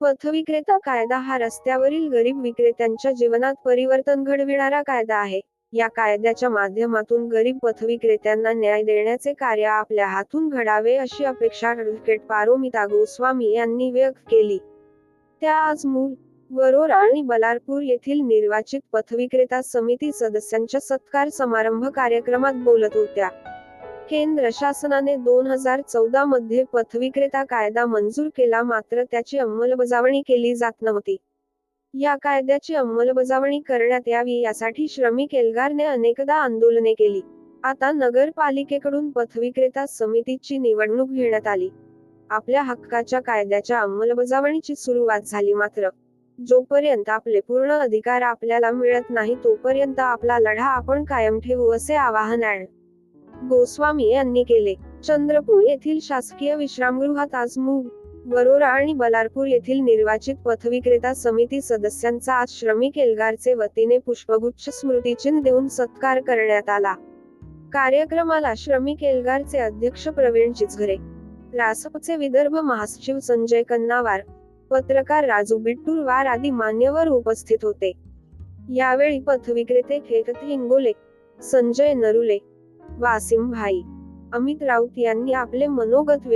पथविक्रेता कायदा हा रस्त्यावरील गरीब विक्रेत्यांच्या जीवनात परिवर्तन घडविणारा कायदा आहे. या कायद्याच्या माध्यमातून गरीब पथविक्रेत्यांना न्याय देण्याचे कार्य आपल्या हातून घडावे अशी अपेक्षा ॲडव्होकेट पारोमिता गोस्वामी यांनी व्यक्त केली. त्या आज मूल वरोर आणि बलारपूर येथील निर्वाचित पथविक्रेता समिती सदस्यांच्या सत्कार समारंभ कार्यक्रमात बोलत होत्या. केंद्र शासनाने दोन हजार चौदा मध्ये पथविक्रेता कायदा मंजूर केला मात्र त्याची अंमलबजावणी केली जात नव्हती. या कायद्याची अंमलबजावणी करण्यात यावी यासाठी श्रमिक एल्गारने अनेकदा आंदोलने केली. आता नगरपालिकेकडून पथविक्रेता समितीची निवडणूक घेण्यात आली. आपल्या हक्काच्या कायद्याच्या अंमलबजावणीची सुरुवात झाली मात्र. जोपर्यंत आपले पूर्ण अधिकार आपल्याला मिळत नाही तोपर्यंत आपला लढा आपण कायम ठेवू असे आवाहन आहे. गोस्वामी यांनी केले. चंद्रपूर येथील शासकीय विश्रामगृहात आज मूग वरोरा आणि बलारपूर येथील निर्वाचित पथविक्रेता समिती सदस्यांचा आज श्रमिक एल्गारचे वतीने पुष्पगुच्छ स्मृतिचिन्ह देऊन सत्कार करण्यात आला. कार्यक्रमाला श्रमिक एल्गारचे अध्यक्ष प्रवीण चिचघरे रासपचे विदर्भ महासचिव संजय कन्नावार पत्रकार राजू बिट्टूरवार आदी मान्यवर उपस्थित होते. यावेळी पथविक्रेते खेकत हिंगोले संजय नरुले वासिम भाई. अमित राऊत यांनी आपले मनोगत